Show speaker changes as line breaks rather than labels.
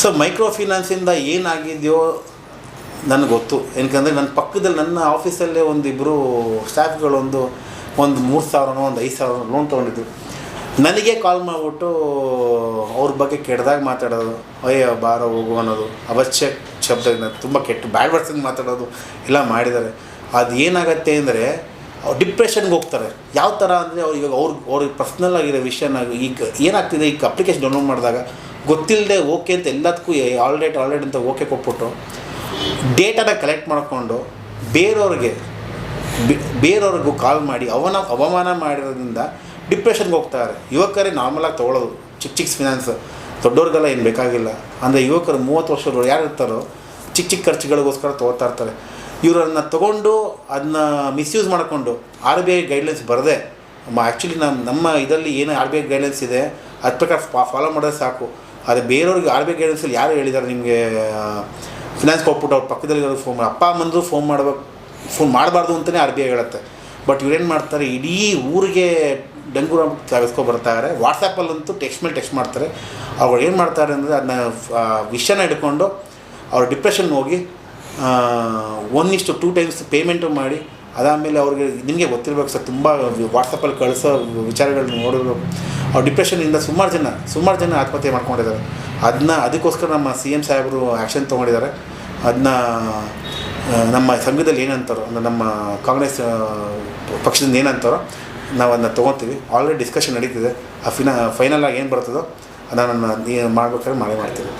So micro ಫಿನಾನ್ಸಿಂದ ಏನಾಗಿದೆಯೋ ನನಗೆ ಗೊತ್ತು. ಏನಕಂದರೆ ನನ್ನ ಪಕ್ಕದಲ್ಲಿ ನನ್ನ ಆಫೀಸಲ್ಲೇ ಒಂದು ಇಬ್ಬರು ಸ್ಟಾಫ್ಗಳೊಂದು ಒಂದು ಮೂರು ಸಾವಿರನೋ, ಒಂದು ಐದು ಸಾವಿರ ಲೋನ್ ತೊಗೊಂಡಿದ್ರು. ನನಗೆ ಕಾಲ್ ಮಾಡಿಬಿಟ್ಟು ಅವ್ರ ಬಗ್ಗೆ ಕೆಟ್ಟದಾಗ ಮಾತಾಡೋದು. ಅಯ್ಯೋ, ಬಾರ, ಹೋಗು ಅನ್ನೋದು. ಅವಶ್ಯ ಶಬ್ದ ತುಂಬ ಕೆಟ್ಟ, ಬ್ಯಾಡ್ ವರ್ಡ್ಸಿಂಗ್ ಮಾತಾಡೋದು ಎಲ್ಲ ಮಾಡಿದ್ದಾರೆ. ಅದು ಏನಾಗತ್ತೆ ಅಂದರೆ, ಅವ್ರು ಡಿಪ್ರೆಷನ್ಗೆ ಹೋಗ್ತಾರೆ. ಯಾವ ಥರ ಅಂದರೆ ಅವ್ರು ಇವಾಗ ಅವ್ರಿಗೆ ಅವ್ರಿಗೆ ಪರ್ಸ್ನಲ್ ಆಗಿರೋ ವಿಷಯನ ಈಗ ಏನಾಗ್ತಿದೆ? ಈಗ ಅಪ್ಲಿಕೇಶನ್ ಡೌನ್ಲೋಡ್ ಮಾಡಿದಾಗ ಗೊತ್ತಿಲ್ಲದೆ ಓಕೆ ಅಂತ ಎಲ್ಲದಕ್ಕೂ ಆಲ್ ಡೇಟ್ ಆಲ್ ಡೇಟ್ ಅಂತ ಓಕೆ ಕೊಟ್ಬಿಟ್ಟು ಡೇಟಾನ ಕಲೆಕ್ಟ್ ಮಾಡಿಕೊಂಡು ಬೇರೆಯವ್ರಿಗೆ ಬೇರೆಯವ್ರಿಗೂ ಕಾಲ್ ಮಾಡಿ ಅವನ ಅವಮಾನ ಮಾಡಿರೋದ್ರಿಂದ ಡಿಪ್ರೆಷನ್ಗೆ ಹೋಗ್ತಾರೆ ಯುವಕರೇ ನಾರ್ಮಲಾಗಿ ತೊಗೊಳೋದು. ಚಿಕ್ಕ ಚಿಕ್ಕ ಫಿನಾನ್ಸ್ ದೊಡ್ಡವ್ರಿಗೆಲ್ಲ ಏನು ಬೇಕಾಗಿಲ್ಲ. ಅಂದರೆ ಯುವಕರು ಮೂವತ್ತು ವರ್ಷದವ್ರು ಯಾರು ಇರ್ತಾರೋ ಚಿಕ್ಕ ಚಿಕ್ಕ ಖರ್ಚುಗಳಿಗೋಸ್ಕರ ತೊಗೋತಾ ಇರ್ತಾರೆ. ಇವರನ್ನ ತೊಗೊಂಡು ಅದನ್ನ ಮಿಸ್ಯೂಸ್ ಮಾಡಿಕೊಂಡು ಆರ್ ಬಿ ಐ ಗೈಡ್ಲೈನ್ಸ್ ಬರದೆ. ಆ್ಯಕ್ಚುಲಿ ನಮ್ಮ ನಮ್ಮ ಇದರಲ್ಲಿ ಏನು ಆರ್ ಬಿ ಐ ಗೈಡ್ಲೈನ್ಸ್ ಇದೆ ಅದ್ರ ಪ್ರಕಾರ ಫಾಲೋ ಮಾಡಿದ್ರೆ ಸಾಕು. ಆದರೆ ಬೇರೆಯವ್ರಿಗೆ ಐ ಗೈಡ್ಲೈನ್ಸಲ್ಲಿ ಯಾರು ಹೇಳಿದ್ದಾರೆ ನಿಮಗೆ ಫಿನಾನ್ಸ್ ಕೊಟ್ಬಿಟ್ಟು ಅವ್ರ ಪಕ್ಕದಲ್ಲಿ ಫೋನ್ ಅಪ್ಪ ಅಮ್ಮಂದ್ರು ಫೋನ್ ಮಾಡ್ಬೇಕು ಫೋನ್ ಮಾಡಬಾರ್ದು ಅಂತಲೇ ಆರ್ ಬಿ ಐ ಹೇಳುತ್ತೆ ಬಟ್ ಇವ್ರೇನು ಮಾಡ್ತಾರೆ, ಇಡೀ ಊರಿಗೆ ಡೆಂಗೂರ ಬರ್ತಾ ಬರ್ತಾರೆ ವಾಟ್ಸಪ್ಪಲ್ಲಂತೂ ಟೆಕ್ಸ್ಟ್ ಮೇಲೆ ಟೆಕ್ಸ್ಟ್ ಮಾಡ್ತಾರೆ. ಅವ್ರು ಏನು ಮಾಡ್ತಾರೆ ಅಂದರೆ ಅದನ್ನ ವಿಷಯನ ಹಿಡ್ಕೊಂಡು ಅವ್ರ ಡಿಪ್ರೆಷನ್ ಹೋಗಿ ಒನ್ ಇಷ್ಟು ಟೂ ಟೈಮ್ಸ್ ಪೇಮೆಂಟು ಮಾಡಿ ಅದಾದಮೇಲೆ ಅವ್ರಿಗೆ ನಿಮಗೆ ಗೊತ್ತಿರಬೇಕು ಸರ್, ತುಂಬ ವಾಟ್ಸಪ್ಪಲ್ಲಿ ಕಳಿಸೋ ವಿಚಾರಗಳನ್ನ ನೋಡಿದ್ರು. ಅವ್ರು ಡಿಪ್ರೆಷನಿಂದ ಸುಮಾರು ಜನ ಸುಮಾರು ಜನ ಆತ್ಮಹತ್ಯೆ ಮಾಡ್ಕೊಂಡಿದ್ದಾರೆ. ಅದನ್ನ ಅದಕ್ಕೋಸ್ಕರ ನಮ್ಮ ಸಿ ಎಂ ಸಾಹೇಬರು ಆ್ಯಕ್ಷನ್ ತೊಗೊಂಡಿದ್ದಾರೆ. ಅದನ್ನ ನಮ್ಮ ಸಂಘದಲ್ಲಿ ಏನಂತಾರೋ, ಅಂದರೆ ನಮ್ಮ ಕಾಂಗ್ರೆಸ್ ಪಕ್ಷದಿಂದ ಏನಂತಾರೋ ನಾವು ಅದನ್ನ ತೊಗೊತೀವಿ. ಆಲ್ರೆಡಿ ಡಿಸ್ಕಷನ್ ನಡೀತಿದೆ. ಆ ಫಿನ ಫೈನಲ್ ಆಗಿ ಏನು ಬರ್ತದೋ, ಅದನ್ನು ನಾನು ಮಾಡ್ಬೇಕಾದ್ರೆ ಮಾಡೇ ಮಾಡ್ತೀವಿ